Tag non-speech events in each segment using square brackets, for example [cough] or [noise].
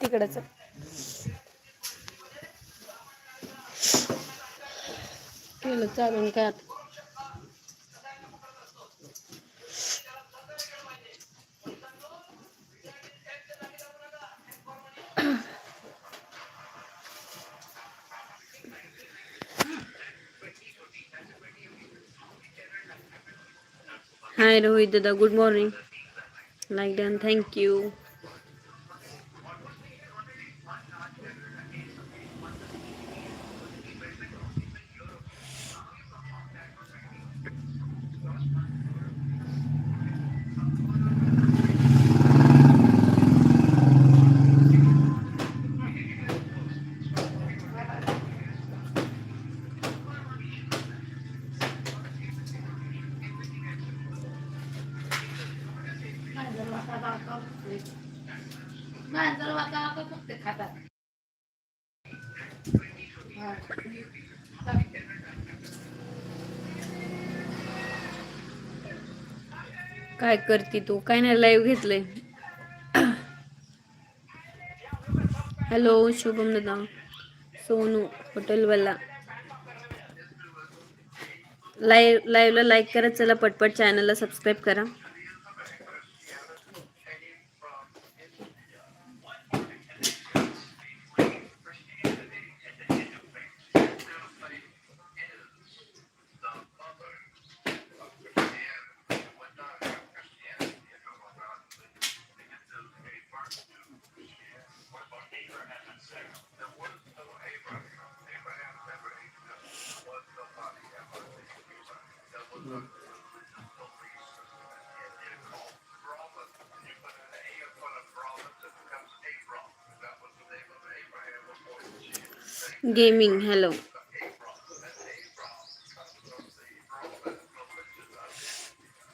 तिकडच. केलं चालून काय आता? हाय रोहित दादा good morning like done thank you मांजर काय करते तू? काय नाही लाईव्ह घेतलंय. हॅलो शुभम दादा सोनू हॉटेलवाला लाईव्ह लाईव्हला लाईक करा चला पटपट चॅनलला सबस्क्राईब करा. Gaming hello.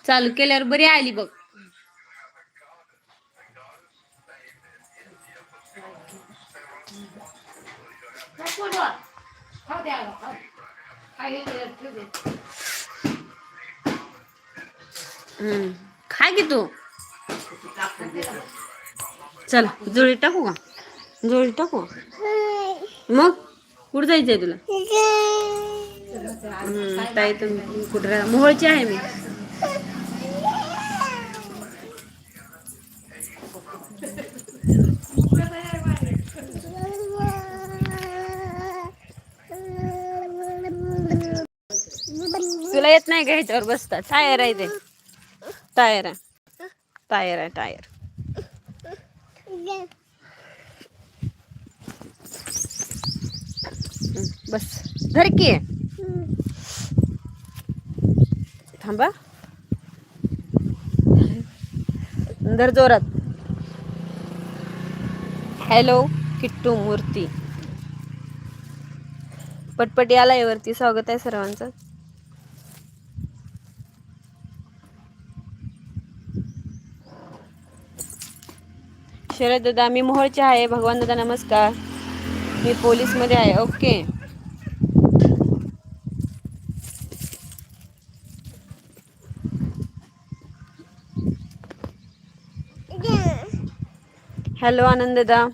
चालू केल्यावर बरी आली बघ. हम्म. खा की तू? चल जुळी टाकू का? जोडी टाकू? मग? जायचंय तुला. ताई तुम्ही कुठं मोहळची आहे मी. तुला येत नाही का ह्याच्यावर बसता? टायर आहे ते. टायर आहे. टायर आहे टायर. बस. धर की. थांबा. धर जोरात. हॅलो किट्टू मूर्ती. पटपट याला वरती. स्वागत आहे सर्वांचं. शरद दादा मी मोहोळचे आहे. भगवान दादा नमस्कार. मी पोलीसमध्ये आहे. ओके. हॅलो आनंददा.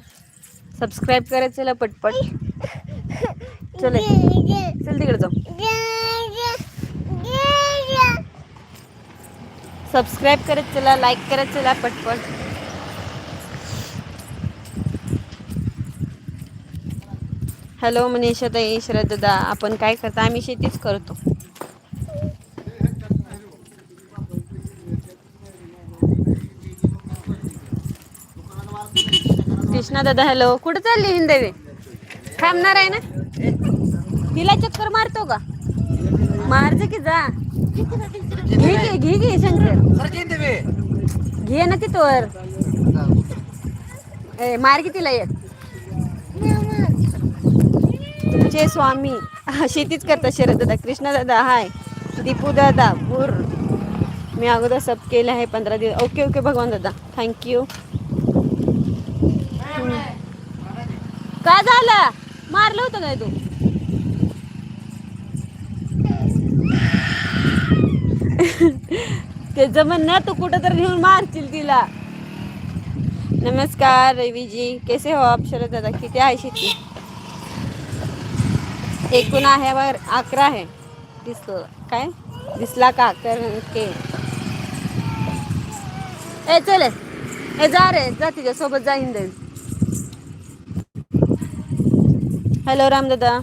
सबस्क्राईब करायचं चला पटपट. चल. चल तिकडे जाऊ. सबस्क्राईब करत चला लाईक करत चला पटपट. हॅलो मनीषा ताई श्रद्धा आपण काय करता? आम्ही शेतीच करतो. कृष्णा दादा हॅलो. कुठं चालली हिंदवी? थांबणार आहे ना? तिला चक्कर मारतो का? मारज की जा. घे घे घे शंकर. घे ना तिथं वर ए मार की तिला एक. तुमचे स्वामी. शेतीच करतात शरद दादा. कृष्णा दादा हाय. दीपू दादा बुर मी अगोदर सब केलं आहे पंधरा दिवस. ओके ओके भगवान दादा. थँक्यू काय झालं? मारलं होतं काय तू? [laughs] ते जमन ना तू कुठं तर घेऊन मारतील तिला. नमस्कार रवीजी. कैसे हो आप शरद दादा? किती आहे शेती? एकूण आहे वर अकरा आहे. दिसतो काय? दिसला का? कारण के ए चल ए. जा रे. जा तिच्यासोबत जाईन दे हॅलो राम दादा.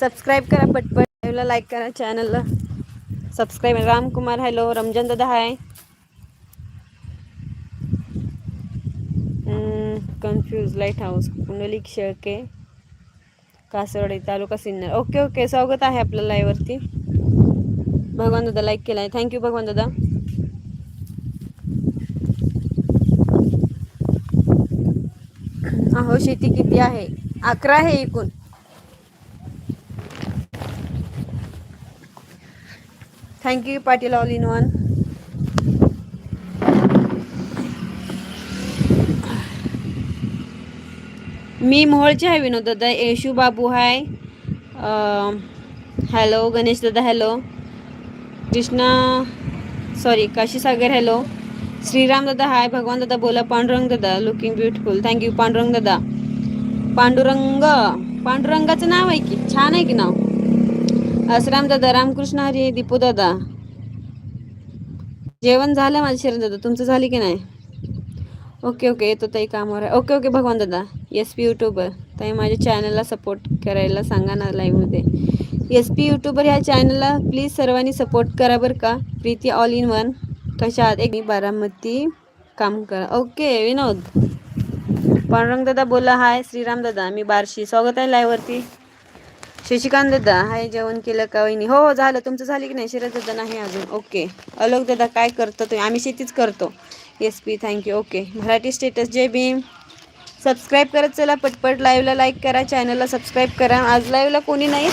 सबस्क्राईब करा पटपट. लाईव्हला लाईक करा चॅनलला सबस्क्राईब रामकुमार हॅलो रमजान दादा hi confuse light house Kundlik Shelke. Kasarwadi taluka Sinnar. Okay okay. स्वागत आहे आपल्या लाईवरती भगवान दादा लाईक केला आहे थँक्यू भगवान दादा. अहो शेती किती आहे? अकरा आहे एकूण. Thank you Patil all in one मी मोहोळचे आहे विनोद दादा येशू बाबू हाय. हॅलो गणेश दादा hello Krishna sorry Kashisagar hello Shriram दादा हाय भगवान दादा बोला पांडुरंग दादा लुकिंग ब्युटिफुल थँक्यू पांडुरंग दादा. पांडुरंग पांडुरंगाचं नाव आहे की? छान आहे की नाव? असराम दादा रामकृष्ण हरी दीपू दादा. जेवण झालं माझ्या शरण दादा. तुमचं झाली की नाही? Okay okay. येतो ताई कामावर. आहे ओके ओके. भगवान दादा. एस पी यूट्यूबर ताई माझ्या चॅनलला सपोर्ट करायला सांगा ना लाईव्हमध्ये एस पी यूट्यूबर ह्या चॅनलला प्लीज सर्वांनी सपोर्ट करा बरं का. प्रीती ऑल इन वन कशा आहात? एक मी बारामती काम करा. ओके विनोद. पांडुरंग दादा बोला हाय श्रीराम दादा. मी बारशी. स्वागत आहे लाईव्हवरती शशिकांत दादा हाय जेवण केलं का वहिनी? हो हो झालं. तुमचं झालं की नाही? शरद दादा नाही अजून. ओके. अलोक दादा काय करतो तुम्ही? आम्ही शेतीच करतो. S P thank you okay Marathi status Jai Bhim. Subscribe करत चला पटपट लाईव्हला लाईक करा चॅनलला सबस्क्राईब करा. आज लाईव्हला कोणी नाही?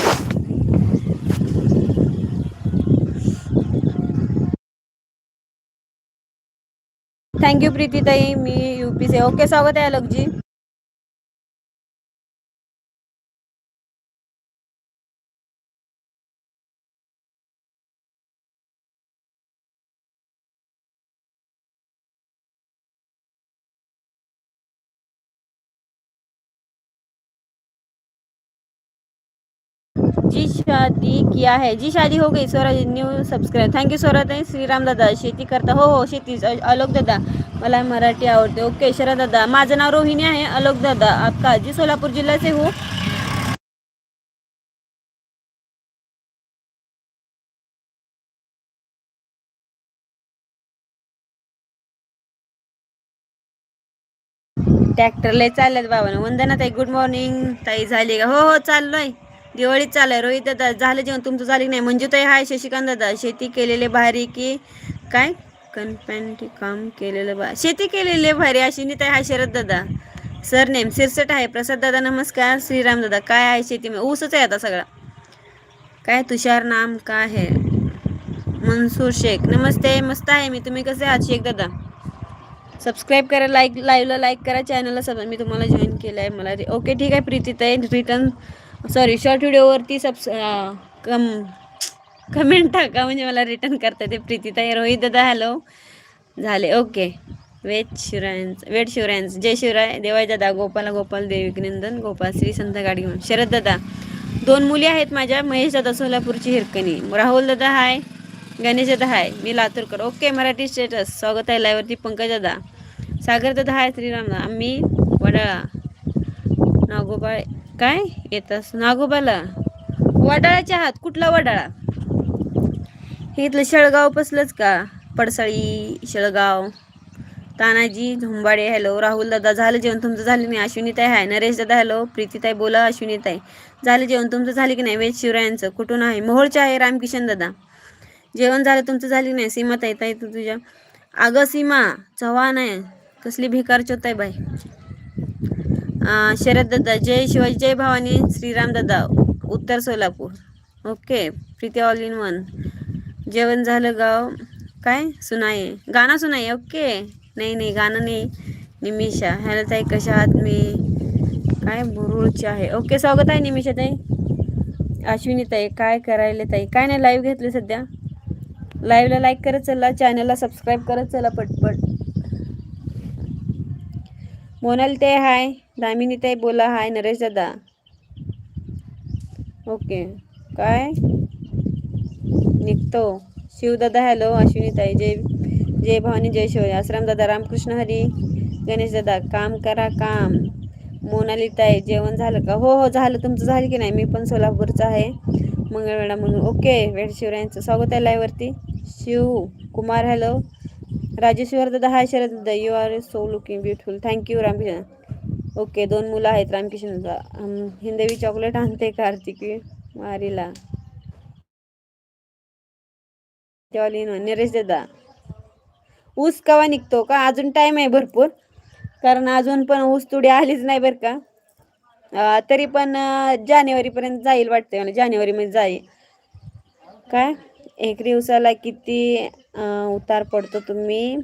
थँक्यू प्रीतीताई. मी यू पीचे ओके स्वागत आहे अलगजी. जी, शादी किया है। जी, शादी हो गई। Swaraj new subscribe thank thank you Swaraj आहे श्रीराम दादा, शेती करता। हो हो, शेती। अलोक दादा। मला मराठी आवडते। ओके शरद दादा। माझं नाव रोहिणी आहे, अलोक दादा आपका। जी, सोलापूर जिल्हा से हो। ट्रॅक्टरला चालल्यात बाबा वंदना ताई गुड मॉर्निंग ताई झाली का? हो हो, चाललोय. दिवाळीत चालाय रोहित दादा झालं जेवण? तुमचं झालं की नाही? म्हणजे ताई हाय शशिकांत दादा. शेती केलेले भारी की काय? कनपॅन्टी काम केलेलं बा शेती केलेले भारी. अश्विनी ताई हाय शरद दादा. सर नेम सिरसट आहे. प्रसाद दादा नमस्कार. श्रीराम दादा काय आहे शेती ऊसच आहे आता सगळा. काय तुषार नाम काय आहे? मनसूर शेख. नमस्ते मस्त आहे मी. तुम्ही कसे आहात शेख दादा? सबस्क्राईब करा लाईक लाईव्हला लाईक करा. चॅनलला सब मी तुम्हाला जॉईन केलं आहे मला ओके ठीक आहे प्रीती ताई रिटर्न सॉरी शॉर्ट व्हिडिओवरती सबस कम कमेंट टाका म्हणजे मला रिटर्न करता येते. प्रीती ताई रोहित दादा हॅलो झाले ओके वेद शिवरायांच वेद शिवरायांच. जय शिवराय देवाय दादा गोपाला गोपाल देविकनंदन गोपाल श्री संत गाडी शरद दादा दोन मुली आहेत माझ्या महेश दादा सोलापूरची हिरकणी. राहुल दादा हाय गणेश दादा हाय मी लातूरकर. ओके मराठी स्टेटस स्वागत आहे लाईवरती पंकज दादा. सागर दादा हाय श्रीराम आम्ही वडाळा. नागोपाळ काय? येतस. नागोबाला. वडाळाच्या आहात. कुठला वडाळा? हे इथलं शेळगाव पसलंच का? पडसाळी शेळगाव. तानाजी झुंबाडे हॅलो. राहुल दादा झालं जेवण तुमचं? झालं नाही. अश्विनीताई आहे नरेश दादा हॅलो. प्रीतीताई बोला. अश्विनीताई. झालं जेवण तुमचं? झालं की नाही? वेद शिवरायांचं कुठून आहे? मोहोळचं आहे रामकिशन दादा. जेवण झालं तुमचं? झाली नाही? सीमा ताई ताई तू तुझ्या अगं सीमा. चव्हाण आहे. कसली भिकार चोताय बाई. शरद दादा जय शिवाजी जय भवानी श्रीराम दादा Uttar Solapur. Okay Preeti all in one जेवण झालं गाव? काय? सुनाये गाणं सुनाये ओके. नाही नाही गाणं नाही. निमिषा. हॅलो ताई कशा आहात? मी काय बुरुळची आहे. ओके स्वागत आहे निमिषा ताई. अश्विनी ताई काय करायला ताई? काय नाही लाईव्ह घेतले सध्या. लाईव्हला लाईक करत चला चॅनलला सबस्क्राईब करत चला पटपट. मोनाल ते हाय दामिनीताई बोला. हाय नरेश दादा. ओके. काय? निघतो. शिवदादा हॅलो अश्विनीताई जय जय भवानी जय शिव आश्रम दादा रामकृष्ण हरी. गणेश दादा काम करा काम. मोनालीताई जेवण झालं का? हो हो झालं. तुमचं झालं की नाही? मी पण सोलापूरचं आहे. मंगळवेळा म्हणून. ओके. वेळ शिवरायांचं स्वागत आहे लाईव्हवरती. शिव कुमार हॅलो राजेश्वर दादा हाय. शरद दादा you are so looking beautiful thank you Ramkishan okay दोन मुलं आहेत रामकिशनचा. हिंदवी चॉकलेट आणते कार्तिकी वारीला तेव्हा नरेश दादा. ऊस कवा निघतो का? अजून टाइम आहे भरपूर. कारण अजून पण ऊस तुडी आलीच नाही बरं का. तरी पण जानेवारी जानेवारीपर्यंत जाईल वाटतंय मला. जानेवारीमध्ये जाईल. काय? एक दिवसाला किती उतार पडतो तुम्ही?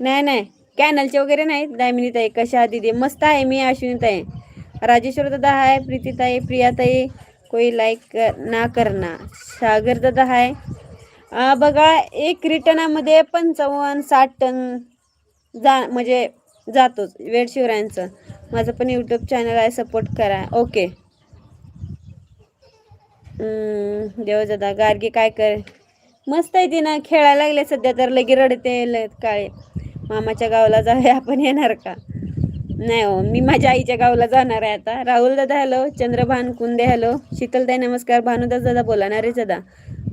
नाही नाही. कॅनलचे वगैरे नाहीत. दामिनी ताई कशा? दिदी मस्त आहे. मी अश्विनी ताई राजेश्वर दादा हाय. प्रीतीताई प्रियाताई कोई लाईक ना करना. सागर दादा हाय. बघा एक रिटर्नामध्ये पंचावन्न साठ टन जा म्हणजे जातोच वेळ शिवरायांचं. माझं पण यूट्यूब चॅनल आहे. सपोर्ट करा. ओके देव दादा गार्गी काय कर? मस्त आहे ती ना. खेळायला लागले सध्या तर. लगे रडते. काळे. मामाच्या गावाला जाऊया आपण येणार का? नाही हो मी माझ्या आईच्या गावाला जाणार आहे आता. राहुल दादा हॅलो. चंद्रभान कुंदे हॅलो. शीतलताई नमस्कार. भानुदास दादा बोला ना रे दादा.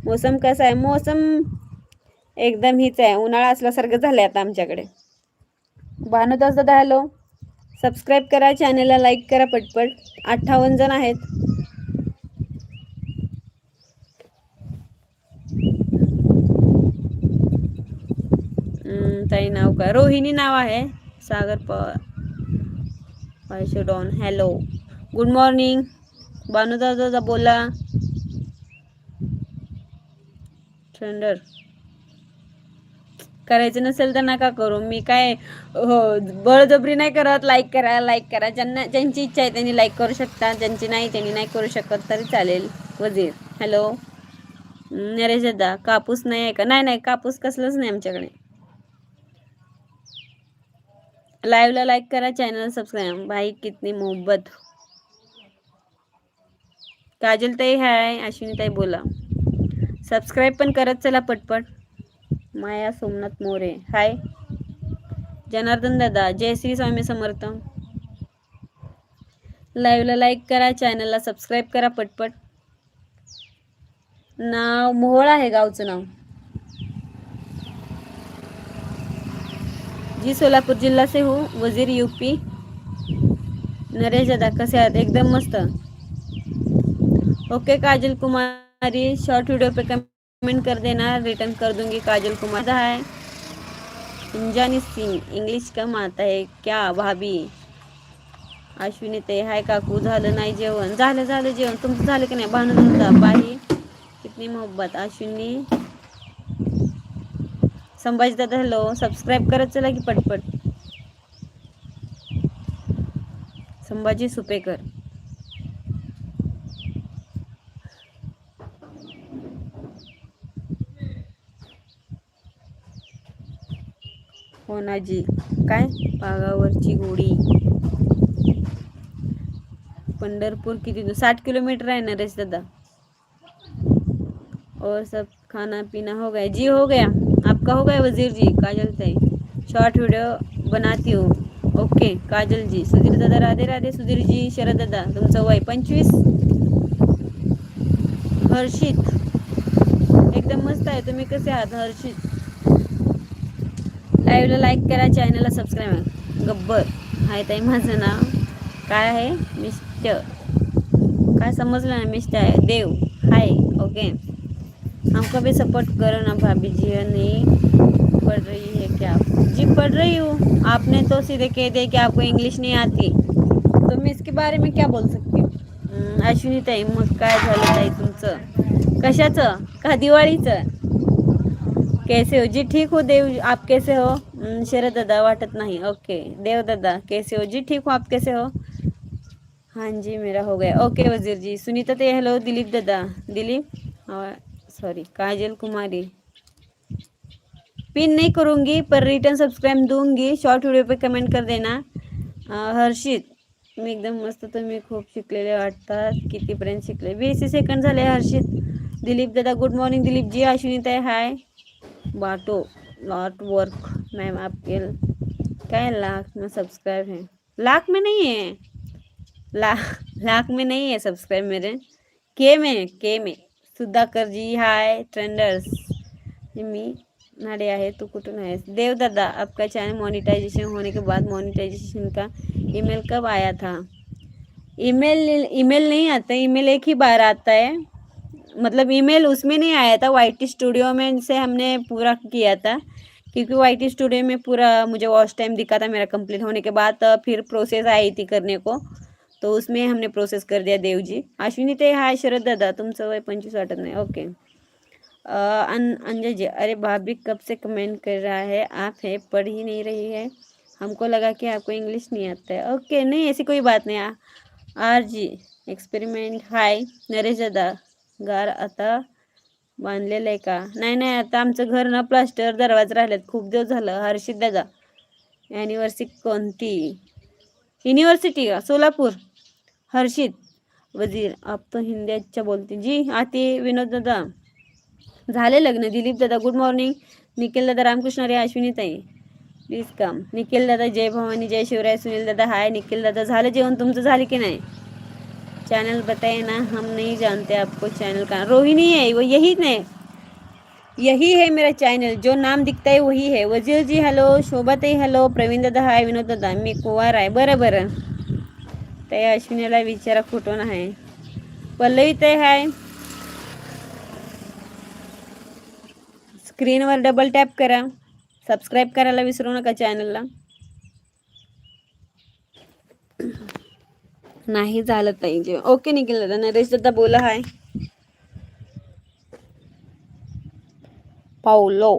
मोसम कसा आहे? मोसम एकदम हीच आहे. उन्हाळा असल्यासारखं झालं आहे आता आमच्याकडे. भानुदास दादा हॅलो. सबस्क्राईब करा चॅनेलला लाईक करा पटपट. अठ्ठावन्न जण आहेत. कोणताही ताई नाव काय रोहिणी नाव आहे. सागर पवार पैसे don. Hello good morning Bhanudas दादा बोला. थंडर करायचं नसेल तर नका करू. मी काय हो बळजबरी नाही करत. लाईक करा लाईक करा. ज्यांना ज्यांची इच्छा आहे त्यांनी लाईक करू शकता. ज्यांची नाही त्यांनी नाही करू शकत तरी चालेल. वजीर. हॅलो नरेश दादा कापूस नाही आहे का? नाही नाही कापूस कसलंच नाही आमच्याकडे. लाईव्हला लाईक करा चॅनल सबस्क्राईब भाई कितनी मोहब्बत. काजल ताई हाय. अश्विनी ताई बोला. सबस्क्राईब पण करत चला पटपट. माया सोमनाथ मोरे. हाय. जनार्दन दादा जय श्री स्वामी समर्थ. लाईव्हला लाईक करा चॅनलला सबस्क्राईब करा पटपट. नाव मोहोळ आहे गावचं नाव. जी सोलापूर जिल्हा से हूँ, वज़ीर यूपी नरेश दादा, कसे आहात? एकदम मस्त. Okay, Kajal Kumari. Short video पे कमेंट कर देना. रिटर्न कर दूँगी काजल कुमार है. अंजानी सिंह इंग्लिश कम आता है. क्या भाभी? अश्विनी ते, हाय काकू. झालं नाही जेवण. झालं झालं जेवण. तुमचं झालं की नाही? भानू दादा बाई कितनी मोहब्बत. अश्विनी संभाजी दादा हॅलो सबस्क्राईब करत चला की पटपट. संभाजी सुपेकर. होनाजी काय? पागावरची गोडी. पंढरपूर किती दूर? साठ किलोमीटर आहे नरेश दादा. और सब खाना पीना हो गया. जी हो गया. कहो गए वजीर जी काजल ताई शॉर्ट वीडियो बनाती हूँ। ओके काजल जी सुधीर दादा राधे राधे सुधीर जी शरद दादा तुमचं वय पंचवीस। हर्षित एकदम मस्त आहे तुम्ही कसे आहात हर्षित? लाईव्हला लाईक करा चॅनलला सबस्क्राईब गब्बर हाय ताई माझं नाव. काय आहे? मिस्टर. काय समजलं ना मिस्टर आहे? देव. हाय ओके हमको भी सपोर्ट करो ना भाभी जी नहीं पढ़ रही है क्या? जी पढ़ रही हूँ। आपने तो सीधे कह दिया कि आपको इंग्लिश नहीं आती। तो मैं इसके बारे में क्या बोल सकती हूँ? हम्म, अश्विनी ताई मग काय झालं ताई तुमचं? कशाचं? का दिवाळीचं? कैसे हो? जी ठीक हो देव आप कैसे हो? हम्म, शरद दादा वाटत नाही. ओके देव दादा कैसे हो? जी ठीक हो आप कैसे हो? हाँ जी मेरा हो गया. ओके वज़ीर जी. सुनीता ते हेलो दिलीप दादा. दिलीप सॉरी काजल कुमारी पिन नहीं करूँगी, पर रिटर्न सब्सक्राइब दूँगी. शॉर्ट व्हिडिओ पे कमेंट कर देना. हर्षित. मी एकदम मस्त तुम्ही खूप शिकलेले वाटतात शिकले. वीस सेकंड हर्षित. दिलीप दादा गुड मॉर्निंग दिलीप जी अश्विनी ताई हाय बाटो लॉट वर्क मैम आपके क्या लाख में सब्सक्राइब है? लाख में नहीं है. लाख लाख में नहीं है सब्सक्राइब मेरे. के में के में. सुधाकर जी, हाय ट्रेंडर्स. मी नाडे आहे, तू कुठून आहेस? देव दादा आपका चैनल मोनिटाइजेशन होने के बाद मोनिटाइजेशन का ईमेल कब आया था? ईमेल ईमेल नहीं आता ईमेल एक ही बार आता है. मतलब ईमेल उसमें नहीं आया था YT स्टूडियो में से हमने पूरा किया था. क्योंकि वाई टी स्टूडियो में पूरा मुझे वॉच टाइम दिखा था, मेरा कंप्लीट होने के बाद, फिर प्रोसेस आई थी करने को. तो उसमें हमने प्रोसेस कर दिया देव जी अश्विनी ते हाय शरद दादा तुमचं वय पंचवीस वाटत नाही. ओके अन अंजय जी अरे भाभी कब से कमेंट कर रहा है? आप है पढ़ ही नहीं रही है। हमको लगा कि आपको इंग्लिश नहीं आता है। ओके नहीं ऐसी कोई बात नहीं। आ- R G experiment hi Naresh दादा गार आता बांधलेलं आहे का? नाही नाही आता आमचं घर ना प्लास्टर दरवाजा राहिलेत. खूप दिवस झालं. हर्षित दादा युनिव्हर्सिटी कोणती? युनिव्हर्सिटी का? सोलापूर. हर्षित वजीर आप तो हिंदी अच्छा बोलते. जी आती विनोद दादा. झाले लग्न. दिलीप दादा गुड मॉर्निंग निखिल दादा रामकृष्ण रे अश्विनी ताई. प्लीज कम निखिल दादा जय भवानी जय शिवराय सुनील दादा हाय. निखिल दादा झालं जेवण तुमचं? झालं की नाही? चैनल बताए ना हम नहीं जानते आपको चैनल का रोहिणी है वो यही नहीं यही है मेरा चैनल जो नाम दिखता है वही है. वजीर जी हॅलो शोभा ताई हॅलो प्रवीण दादा हाय विनोद दादा मी कुवार आहे. बरं बरं. ते अश्विनीला विचारा कुठून आहे. पल्लवी ते हाय. स्क्रीनवर डबल टॅप करा. सबस्क्राईब करायला विसरू नका चॅनलला नाही झालं पाहिजे ओके निखिल दादा. नरेश दादा बोला hi. Paulo.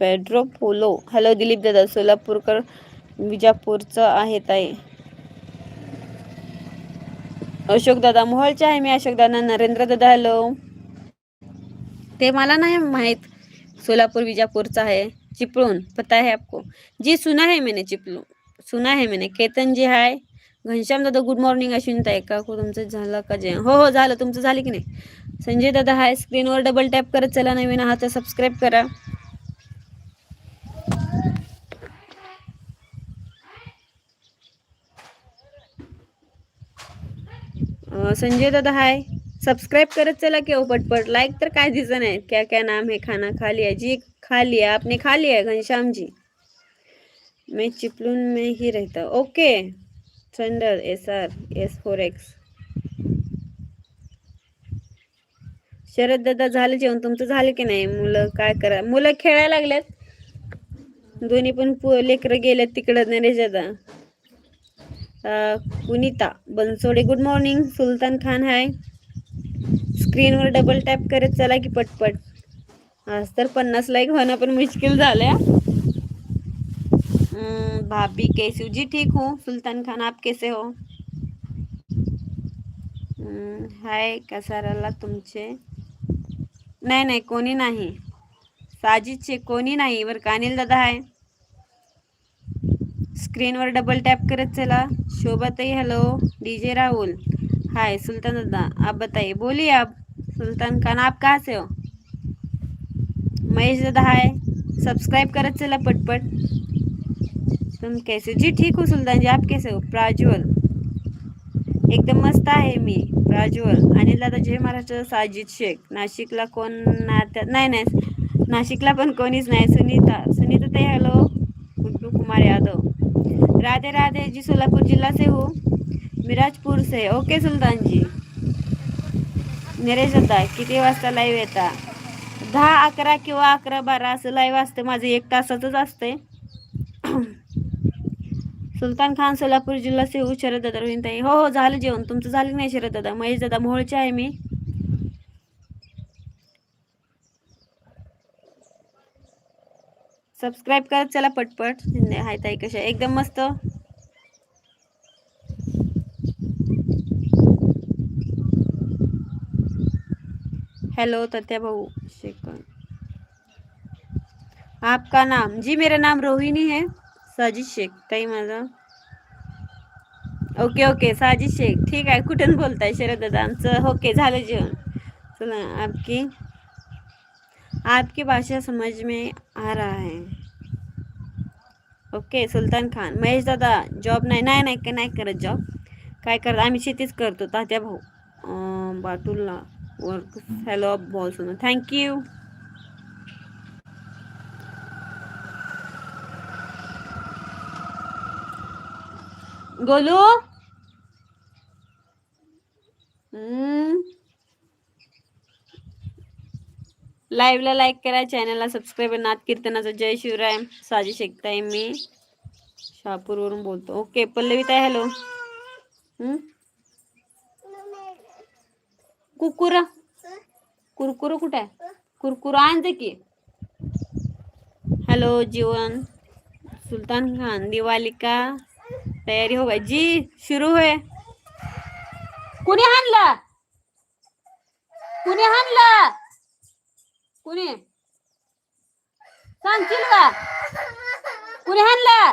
Pedro Polo. Hello Dilip दादा. सोलापूरकर विजापूरचं आहे ताई. अशोक दादा आहे मी अशोक दादा नरेंद्र दादा हॅलो ते मला नाही माहीत सोलापूर विजापूरचा आहे चिपळून पता है आपको. जी सुना है मैंने चिपळूण सुना है मैंने. केतन जी हाय. घनश्याम दादा गुड मॉर्निंग अश्विन ताई का को तुमचं झालं का जे? हो हो झालं. तुमचं झालं की नाही? संजय दादा हाय स्क्रीनवर डबल टॅप करत चला. नवीन आहात तर सबस्क्राईब करा. संजय दादा हाय. सब्सक्राइब करत चला की हो, पटपट. लाईक तर काय दिसत नाही. क्या क्या नाम है खाना खा लिया. जी खा लिया आपने खा लिया घनश्याम जी. मैं चिपलून में ही रहता. Okay thunder S R S four X Sharad दादा झालं जेवण? तुमचं झालं की नाही? मुलं काय करा? मुलं खेळायला लागल्यात. दोन्ही पण पु लेकरं गेल्यात तिकडं Naresh Dada. Kunita Bansode. Good morning Sultan Khan hi स्क्रीनवर डबल टॅप करत चला की पटपट. आज तर पन्नास लाईक होणं पण मुश्किल झालं भाभी कैसी हो? जी ठीक हूँ? सुल्तान खान आप कैसे हो? हाय हाय कसाराला तुमचे? नाही नाही कोणी नाही. साजिदचे कोणी नाही? बरं कानिल दादा आहे स्क्रीनवर डबल टॅप करत चला. Shobhatai D J Rahul. हाय सुल्तान दादा. आप बताइए बोलिए आप. सुल्तान खान आप कहाँ से हो? महेश दादा हाय सब्सक्राइब करत चला पटपट. तुम कैसे? जी ठीक हो सुल्तान जी. आप कैसे हो? प्राज्वल. एकदम मस्त आहे मी प्राज्वल. आणि दादा जय महाराष्ट्र. साजिद शेख. नाशिकला कोण नात्या नाही नाही. नाशिकला पण कोणीच नाही. सुनीता सुनीता ते हॅलो गुड्डू कुमार यादव. राधे राधे जी सोलापुर जिला से हो मिराजपूर से। ओके सुल्तान जी। नरेश दादा किती वाजता लाईव्ह येता? दहा अकरा किंवा अकरा बारा असं लाईव्ह असतं. माझं एक तासाचंच असते सुलतान खान सोलापूर जिल्हा सेऊ शरद दादा रोहिणताई. हो हो झालं जेवण. तुमचं झालं की नाही शरद दादा? महेश दादा मोहोळचे आहे मी. सबस्क्राईब करत चला पटपट. हाय ताई कशा एकदम मस्त. हेलो तत्या भाऊ. शेखर. आपका नाम? जी, मेरा नाम रोहिणी है. साजिद शेख, ताई माझं. Okay okay Sajid Shaikh. ठीक है कुठून बोलताय? शरद दादा, आमचं ओके झालं चला, आपकी. आपकी भाषा समझ में आ रहा है। ओके सुलतान खान महेश दादा जॉब नाही नाही नाही काय नाही करत जॉब काय करत? आम्ही शेतीच करतो तात्या भाऊ. अं, बाटूला work hello ball boss thank you Golu? हम्म. लाईव्हला लाईक करा चॅनलला सबस्क्राईब नाथ कीर्तनाचा जय शिवराय. साजी शेकताय मी शहापूरवरून बोलतो. ओके पल्लवी ताई हॅलो हम्म? कुकुरा कुरकुर कुठे? कुरकुरा कुरकुर आणते की. हॅलो जीवन. सुलतान खान दिवाळी का तयारी हो गई जी सुरू होय. कुणी आणला? कुणी आणला? कुणी? सांगशील का? कुणी हाणला?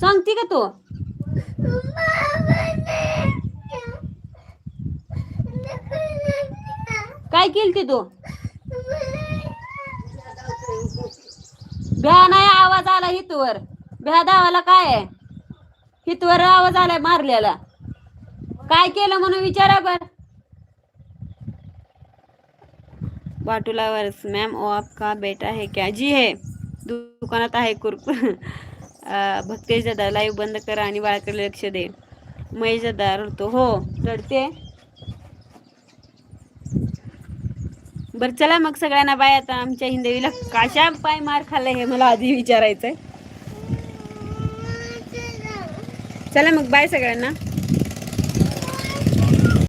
सांगते का तू? काय केलती तू? भ्या नाही आवाज आला हितवर. भ्या दावाला काय आहे? हितवर आवाज आलाय मारलेला. काय केलं म्हणून विचारा बर. बाटूला वर्स मॅम ओ आपका बेटा है क्या? जी है. दु- दुकानात आहे कुरकुर भक्तेश दादा लाईव्ह बंद करा आणि बाळाकडे लक्ष दे. महेश दादा रडतो हो. रडते. बरं चला मग सगळ्यांना बाय आता. आमच्या हिंदवीला काशा पाय मार खाल्लाय हे मला आधी विचारायचंय. चला मग बाय सगळ्यांना.